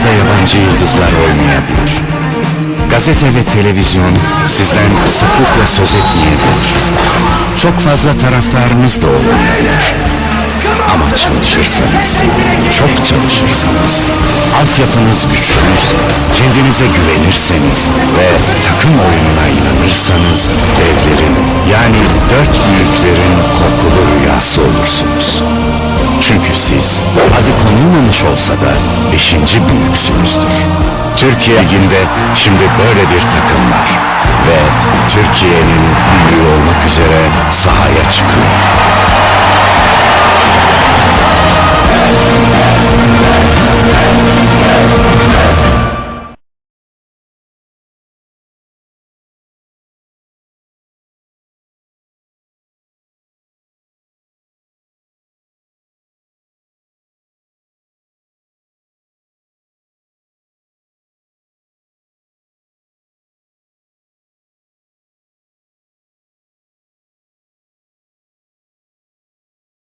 yabancı yıldızlar olmayabilir. Gazete ve televizyon sizden sıklıkla söz etmeyebilir. Çok fazla taraftarınız da olmayabilir. Ama çalışırsanız, çok çalışırsanız, altyapınız güçlüyse, kendinize güvenirseniz ve takım oyununa inanırsanız, devlerin siz adı konulmamış olsa da beşinci büyüksünüzdür. Türkiye Ligi'nde şimdi böyle bir takım var ve Türkiye'nin büyüğü olmak üzere sahaya çıkıyor.